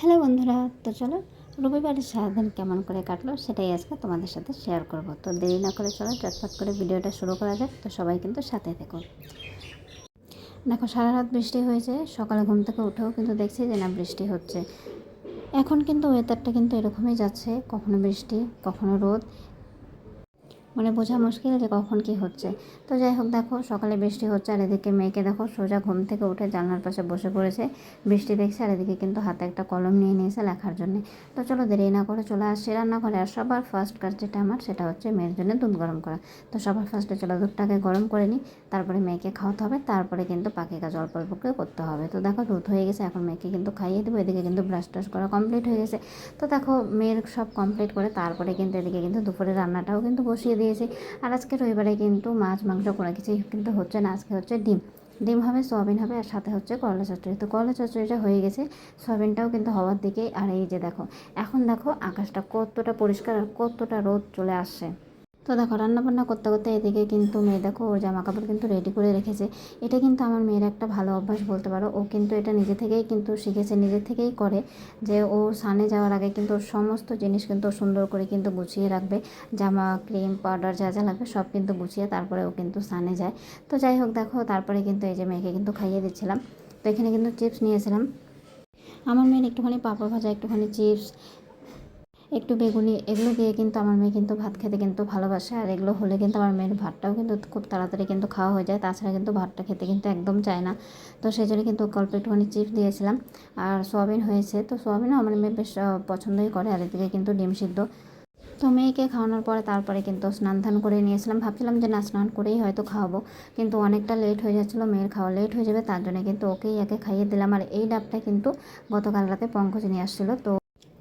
Hello বন্ধুরা, তো চলো রবিবারের সারাদিন কেমন করে কাটলো সেটাই আজকে তোমাদের সাথে শেয়ার করব। তো দেরি না করে চলো চটপট করে ভিডিওটা শুরু করা যাক, তো সবাই কিন্তু সাথে থেকো। দেখো, সারা রাত বৃষ্টি হয়েছে, সকালে ঘুম থেকে উঠেও কিন্তু দেখছি যে না বৃষ্টি হচ্ছে। এখন কিন্তু ওয়েদারটা কিন্তু এরকমই যাচ্ছে, কখনো বৃষ্টি, কখনো রোদ। মানে বোঝা মুশকিল যে কখন কি হচ্ছে। তো যাই হোক, দেখো সকালে বৃষ্টি হচ্ছে, আর এদিকে মেয়েকে দেখো সোজা ঘুম থেকে উঠে জানলার পাশে বসে পড়েছে। বৃষ্টি দেখছে, আর এদিকে কিন্তু হাতে একটা কলম নিয়ে নিয়েছে লেখার জন্য। তো চলো দেরি না করে চলে আসছি রান্না করে আর সবার ফার্স্ট কাজ যেটা আমার, সেটা হচ্ছে মেয়ের জন্য দুধ গরম করা। তো সবার ফার্স্টে চলো দুধটাকে গরম করে নিই, তারপরে মেয়েকে খাওয়াতে হবে, তারপরে কিন্তু পাখি কাজ অল্প অল্প করে করতে হবে। তো দেখো দুধ হয়ে গেছে, এখন মেয়েকে কিন্তু খাইয়ে দেবো, এদিকে কিন্তু ব্রাশ টাশ করা কমপ্লিট হয়ে গেছে। তো দেখো মেয়ের সব কমপ্লিট করে, তারপরে কিন্তু এদিকে কিন্তু দুপুরে রান্নাটাও কিন্তু বসিয়ে দিয়েছি। আর আজকে রবিবারে কিন্তু মাছ, মাংস কোনো কিছু কিন্তু হচ্ছে না। আজকে হচ্ছে ডিম। ডিম হবে, সোয়াবিন হবে, আর সাথে হচ্ছে করলা চচ্চড়ি। তো করলা চচ্চড়িটা হয়ে গেছে। সোয়াবিনটাও কিন্তু হওয়ার দিকেই। আর এই যে দেখো, এখন দেখো আকাশটা কতটা পরিষ্কার আর কতটা রোদ চলে আসছে। তো দেখো, রান্নাবান্না করতে করতে এদিকে কিন্তু মেয়ে দেখো, ওর জামা কাপড় কিন্তু রেডি করে রেখেছে। এটা কিন্তু আমার মেয়ের একটা ভালো অভ্যাস বলতে পারো। ও কিন্তু এটা নিজে থেকেই কিন্তু শিখেছে, নিজে থেকেই করে যে ও সানে যাওয়ার আগে কিন্তু ওর সমস্ত জিনিস কিন্তু সুন্দর করে কিন্তু গুছিয়ে রাখবে। জামা ক্রিম পাউডার যা যা লাগবে সব কিন্তু গুছিয়ে তারপরে ও কিন্তু সানে যায়। তো যাই হোক দেখো, তারপরে কিন্তু এই যে মেয়েকে কিন্তু খাইয়ে দিচ্ছিলাম। তো এখানে কিন্তু চিপস নিয়েছিলাম। আমার মেয়ের একটুখানি পাঁপড় ভাজা, একটুখানি চিপস একটু বেগুনি এগুলো দিয়ে কিন্তু আমার মেয়ে কিন্তু ভাত খেতে কিন্তু ভালোবাসে। আর এগুলো হলে কিন্তু আমার মেয়ের ভাতটাও কিন্তু খুব তাড়াতাড়ি কিন্তু খাওয়া হয়ে যায়। তাছাড়া কিন্তু ভাতটা খেতে কিন্তু একদম চায় না। তো সেই জন্য কিন্তু অল্প একটুখানি চিপস দিয়েছিলাম। আর সোয়াবিন হয়েছে। তো সোয়াবিনও আমার মেয়ে বেশ পছন্দই করে। আর এদিকে কিন্তু ডিম সিদ্ধ। তো মেয়েকে খাওয়ানোর পরে তারপরে কিন্তু স্নান ধান করে নিয়েছিলাম। ভাবছিলাম যে না, স্নান করেই হয়তো খাওয়াবো। কিন্তু অনেকটা লেট হয়ে যাচ্ছিল। মেয়ের খাওয়া লেট হয়ে যাবে। তার জন্য কিন্তু ওকেই একে খাইয়ে দিলাম। আর এই ডাবটা কিন্তু গতকাল রাতে পঙ্কজ নিয়ে আসছিল। তো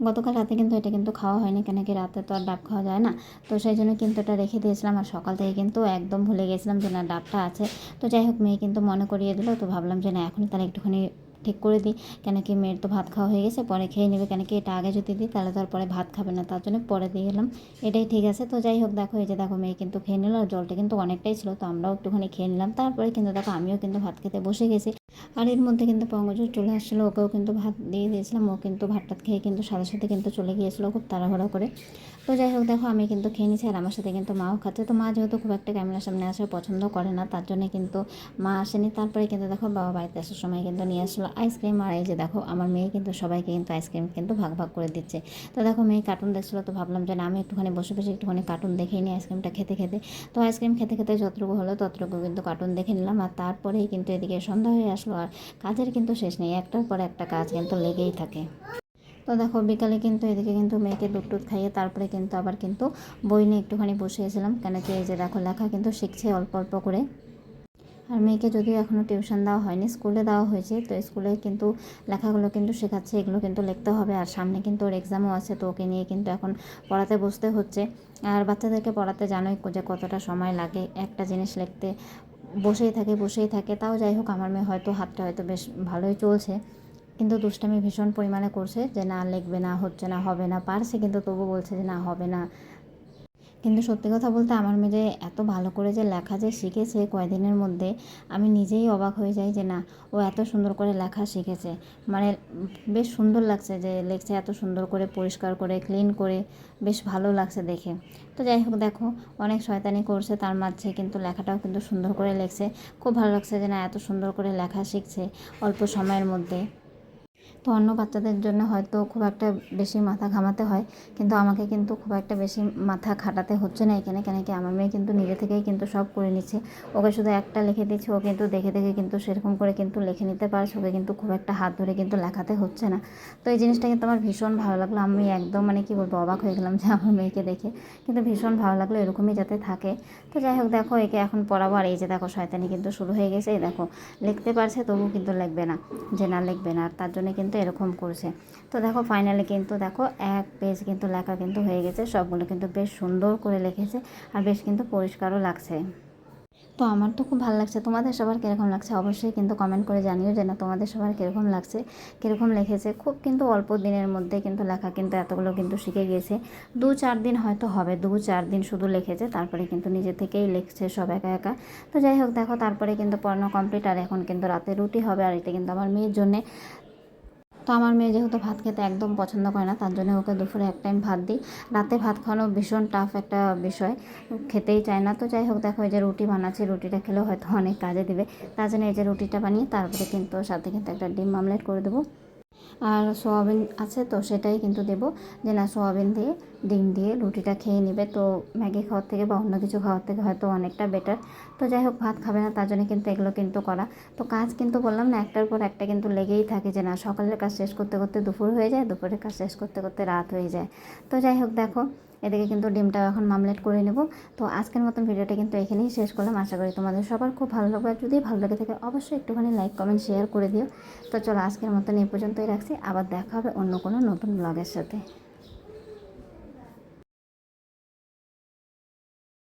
গতকাল রাতে কিন্তু এটা কিন্তু খাওয়া হয়নি, কেন কি রাতে তো আর ডাব খাওয়া যায় না। তো সেই জন্য কিন্তু এটা রেখে দিয়েছিলাম আর সকাল থেকে কিন্তু একদম ভুলে গেছিলাম যে না, ডাবটা আছে। তো যাই হোক, মেয়ে কিন্তু মনে করিয়ে দিল, তো ভাবলাম যে না, এখনই তাহলে একটুখানি ঠিক করে দিই। কেন কি মেয়ের তো ভাত খাওয়া হয়ে গেছে, পরে খেয়ে নেবে। কেন কি এটা আগে যদি দিই, তাহলে তো পরে ভাত খাবে না। তার জন্য পরে দিয়ে গেলাম এটাই ঠিক আছে। তো যাই হোক, দেখো, এই যে দেখো, মেয়ে কিন্তু খেয়ে নিল। আর জলটা কিন্তু অনেকটাই ছিল, তো আমরাও একটুখানি খেয়ে নিলাম। তারপরে কিন্তু দেখো, আমিও কিন্তু ভাত খেতে বসে গেছি। আর এর মধ্যে কিন্তু পঙ্গজ চলে আসছিল ওকেও কিন্তু ভাত দিয়ে দিয়েছিলাম। ও কিন্তু ভাতটা খেয়ে কিন্তু সাথে সাথে কিন্তু চলে গিয়েছিল খুব তাড়াহুড়া করে। তো যাই হোক, দেখো, আমি কিন্তু খেয়ে নিচ্ছি আর আমার সাথে কিন্তু মাও খাচ্ছে। তো মা যেহেতু খুব একটা ক্যামেরার সামনে আসা পছন্দ করে না, তার জন্য কিন্তু মা আসেনি। তারপরে কিন্তু দেখো, বাবা বাড়িতে আসার সময় কিন্তু নিয়ে আসলো। আইসক্রিম আর এই যে দেখো, আমার মেয়ে কিন্তু, সবাইকে কিন্তু আইসক্রিম কিন্তু ভাগ ভাগ করে দিচ্ছে। তো দেখো মেয়ে কার্টুন দেখছিলো, তো ভাবলাম যে না, আমি একটুখানি বসে বসে একটুখানি কার্টুন দেখেই নিই আইসক্রিমটা খেতে খেতে। তো আইসক্রিম খেতে খেতে যতটুকু হলো, ততটুকু কিন্তু কার্টুন দেখে নিলাম। আর তারপরেই কিন্তু এদিকে সন্ধ্যা হয়ে আসলো, আর কাজের কিন্তু শেষ নেই। একটার পর একটা কাজ কিন্তু লেগেই থাকে। তো দেখো, বিকালে কিন্তু এদিকে কিন্তু মেয়েকে দুধ খাইয়ে তারপরে কিন্তু আবার কিন্তু বই নিয়ে একটুখানি বসিয়েছিলাম কেন কি এই যে দেখো, লেখা কিন্তু শিখছে অল্প অল্প করে। আর মেয়েকে যদিও এখনও টিউশন দেওয়া হয়নি, স্কুলে দেওয়া হয়েছে, তো স্কুলে কিন্তু লেখাগুলো কিন্তু শেখাচ্ছে, এগুলো কিন্তু লিখতে হবে, আর সামনে কিন্তু ওর এক্সামও আছে, তো ওকে নিয়ে কিন্তু এখন পড়াতে বসতে হচ্ছে। আর বাচ্চাদেরকে পড়াতে জানোই যে কতটা সময় লাগে, একটা জিনিস লিখতে বসেই থাকে বসেই থাকে, তাও যাই হোক, আমার মেয়ে হয়তো হাতটা হয়তো বেশ ভালোই চলছে, কিন্তু দুষ্টামি ভীষণ পরিমাণে করছে যে না লিখবে না, হচ্ছে না, হবে না, পারছে, কিন্তু তবু বলছে যে না, হবে না কিন্তু সত্যি কথা বলতে আমার মেয়ে যে এত ভালো করে যে লেখা যে শিখেছে কয়দিনের মধ্যে, আমি নিজেই অবাক হয়ে যাই যে না, ও এত সুন্দর করে লেখা শিখেছে। মানে বেশ সুন্দর লাগছে যে লেখছে এত সুন্দর করে, পরিষ্কার করে ক্লিন করে, বেশ ভালো লাগছে দেখে। তো যাই হোক দেখো, অনেক শয়তানি করছে তার মাঝে, কিন্তু লেখাটাও কিন্তু সুন্দর করে লেখছে। খুব ভালো লাগছে যে না, এত সুন্দর করে লেখা শিখছে অল্প সময়ের মধ্যে। তো অন্য বাচ্চাদের জন্য হয়তো খুব একটা বেশি মাথা ঘামাতে হয়, কিন্তু আমাকে কিন্তু খুব একটা বেশি মাথা খাটাতে হচ্ছে না এখানে। কেন কি আমার মেয়ে কিন্তু নিজে থেকেই কিন্তু সব করে নিচ্ছে। ওকে শুধু একটা লিখে দিচ্ছে, ও কিন্তু দেখে দেখে কিন্তু সেরকম করে কিন্তু লিখে নিতে পারছে ওকে কিন্তু খুব একটা হাত ধরে কিন্তু লেখাতে হচ্ছে না। তো এই জিনিসটা কিন্তু আমার ভীষণ ভালো লাগল। আমি একদম মানে কি বলব, অবাক হয়ে গেলাম যে আমার মেয়েকে দেখে। কিন্তু ভীষণ ভালো লাগল, এরকমই যাতে থাকে। তো যাই হোক, দেখো একে এখন পড়াবো। আর এই যে দেখো, শয়তানি কিন্তু শুরু হয়ে গেছে। এই দেখো, লিখতে পারছে তবু কিন্তু লিখবে না। যে না লিখবে না, আর তার জন্য কিন্তু এরকম করছে। তো দেখো ফাইনালি কিন্তু দেখো এক পেজ কিন্তু লেখা কিন্তু হয়ে গেছে। সবগুলো কিন্তু বেশ সুন্দর করে লিখেছে আর বেশ কিন্তু পরিষ্কারও লাগছে। তো আমার তো খুব ভালো লাগছে। তোমাদের সবার কীরকম লাগছে? অবশ্যই কিন্তু কমেন্ট করে জানিও যে না তোমাদের সবার কীরকম লাগছে। কীরকম লিখেছে? খুব কিন্তু অল্প দিনের মধ্যে কিন্তু লেখা কিন্তু এতগুলো কিন্তু শিখে গিয়েছে। দু চার দিন হয়তো হবে। দু চার দিন শুধু লিখেছে, তারপরে কিন্তু নিজে থেকেই লিখছে সব একা একা। তো যাই হোক, দেখো তারপরে কিন্তু পড়ানো কমপ্লিট আর এখন কিন্তু রাতে রুটি হবে। আর এটা কিন্তু আমার মেয়ের জন্যে। তো আমার মেয়ে যেহেতু ভাত খেতে একদম পছন্দ করে না, তার জন্য ওকে দুপুরে এক টাইম ভাত দিই। রাতে ভাত খাওয়ানো ভীষণ টাফ একটা বিষয়, খেতেই চায় না। তো যাই হোক, দেখো এই যে রুটি বানাচ্ছি, রুটিটা খেলেও হয়তো অনেক কাজে দিবে। তার জন্য এই যে রুটিটা বানিয়ে তারপরে কিন্তু সাথে কিন্তু একটা ডিম আমলেট করে দেবো। আর সোয়াবিন আছে তো সেটাই কিন্তু দেব। যে না, সোয়াবিন দিয়ে, ডিম দিয়ে রুটিটা খেয়ে নেবে। তো ম্যাগি খাওয়ার থেকে বা অন্য কিছু খাওয়ার থেকে হয়তো অনেকটা বেটার তো যাই হোক, ভাত খাবে না, তার জন্য কিন্তু এগুলো কিন্তু করা। তো কাজ কিন্তু বললাম না, একটার পর একটা কিন্তু লেগেই থাকে যে না, সকালের কাজ শেষ করতে করতে দুপুর হয়ে যায়, দুপুরের কাজ শেষ করতে করতে রাত হয়ে যায়। তো যাই হোক, দেখো এদিকে কিন্তু ডিমটা এখন মামলেট করে নেব। তো আজকের মতন ভিডিওটা কিন্তু এখানেই শেষ করলাম। আশা করি তোমাদের সবার খুব ভালো লাগবে। আর যদি ভালো লাগে থাকে, অবশ্যই একটুখানি লাইক, কমেন্ট, শেয়ার করে দিও। তো চলো আজকের মতন এই পর্যন্তই রাখছি। আবার দেখা হবে অন্য কোনো নতুন ব্লগের সাথে।